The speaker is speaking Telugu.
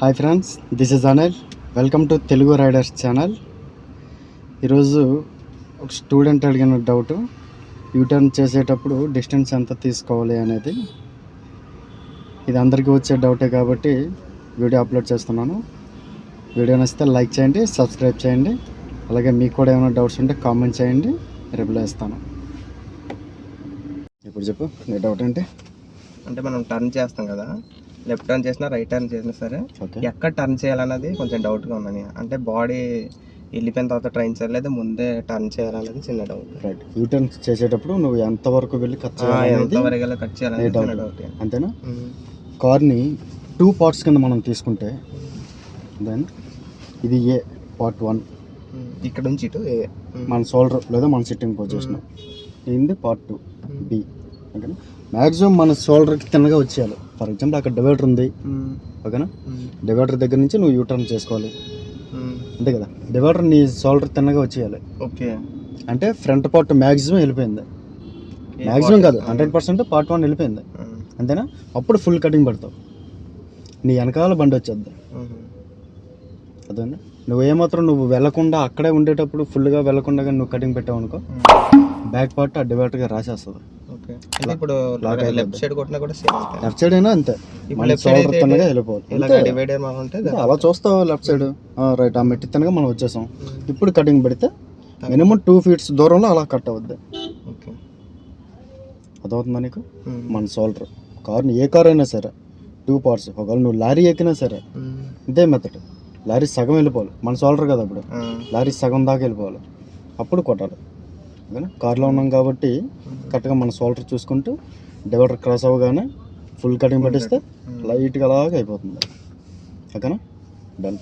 Hi friends this is Anil. Welcome to Telugu riders channel. ఈరోజు ఒక స్టూడెంట్ అడిగిన డౌట్ యూటర్న్ చేసేటప్పుడు డిస్టెన్స్ ఎంత తీసుకోవాలి అనేది. ఇది అందరికీ వచ్చే డౌటే కాబట్టి వీడియో అప్లోడ్ చేస్తున్నాను. వీడియో నచ్చితే లైక్ చేయండి సబ్స్క్రైబ్ చేయండి. అలాగే మీకు కూడా ఏమైనా డౌట్స్ ఉంటే కామెంట్ చేయండి రిప్లై ఇస్తాను ఇప్పుడు చెప్పు నీ డౌట్ ఏంటి? అంటే మనం టర్న్ చేస్తాం కదా. లెఫ్ట్ టర్న్ చేసినా రైట్ టర్న్ చేసినా సరే ఎక్కడ టర్న్ చేయాలన్నది కొంచెం డౌట్గా ఉందని అంటే బాడీ వెళ్ళిపోయిన తర్వాత ట్రైన్ చేయాలి లేదా ముందే టర్న్ చేయాలన్నది చిన్న డౌట్ రైట్ యూటర్న్ చేసేటప్పుడు నువ్వు ఎంతవరకు వెళ్ళి చేయాలనేది ఎంతవరకు కట్ చేయాలనేది doubt? చిన్న డౌట్ అంతేనా? కార్ని టూ పార్ట్స్ కింద మనం తీసుకుంటే దెన్ ఇది ఏ పార్ట్ వన్ ఇక్కడ నుంచి ఇటు ఏ మన షోల్డర్ లేదా మన సిట్టింగ్ పొజిషన్ ఇది పార్ట్ టూ బి ఓకేనా? మ్యాక్సిమం మన షోల్డర్కి తిన్నగా వచ్చేయాలి. ఫర్ ఎగ్జాంపుల్ అక్కడ డివైడర్ ఉంది. ఓకేనా? డివైడర్ దగ్గర నుంచి నువ్వు యూటర్న్ చేసుకోవాలి. అంతే కదా? డివైడర్ నీ షోల్డర్ తిన్నగా వచ్చేయాలి. ఓకే. అంటే ఫ్రంట్ పార్ట్ మ్యాక్సిమం వెళ్ళిపోయింది. మ్యాక్సిమం కాదు హండ్రెడ్ పర్సెంట్ పార్ట్ వన్ వెళ్ళిపోయింది. అంతేనా? అప్పుడు ఫుల్ కటింగ్ పెడతావు. నీ వెనకాల బండి వచ్చేద్ది. అదేనా నువ్వు ఏమాత్రం నువ్వు వెళ్ళకుండా అక్కడే ఉండేటప్పుడు ఫుల్గా వెళ్ళకుండా కానీ నువ్వు కటింగ్ పెట్టావు అనుకో బ్యాక్ పార్ట్ ఆ డివైడర్గా రాసేస్తుంది. ఓకే. ఇప్పుడు. లెఫ్ట్ సైడ్ కొట్టినా కూడా సేమ్ లెఫ్ట్ సైడ్ అయినా అంతే. ఇప్పుడు తిన్నగా వెళ్ళిపోవాలి. ఇలాగ అంతే. డివైడర్ మనం ఉంటే అలా చూస్తావు లెఫ్ట్ సైడ్ రైట్ ఆ మెట్టి తినగా మనం వచ్చేసాం. ఇప్పుడు కటింగ్ పెడితే మినిమం టూ ఫీట్స్ దూరంలో అలా కట్ అవుద్ది. ఓకే. అదవుతుందా నీకు? మన షోల్డర్ కార్ని ఏ కార్ అయినా సరే టూ పార్ట్స్ ఒకవేళ నువ్వు లారీ ఎక్కినా సరే ఇదే మెథడ్ లారీ సగం వెళ్ళిపోవాలి. మన షోల్డర్ కదా అప్పుడు. లారీ సగం దాకా వెళ్ళిపోవాలి. అప్పుడు కొట్టాలి. కార్లో ఉన్నాం కాబట్టి కరెక్ట్గా మన షోల్డర్ చూసుకుంటూ డివైడర్ క్రాస్ అవ్వగానే ఫుల్ కటింగ్ పెట్టిస్తే లైట్గా అలాగా అయిపోతుంది. ఓకేనా? డన్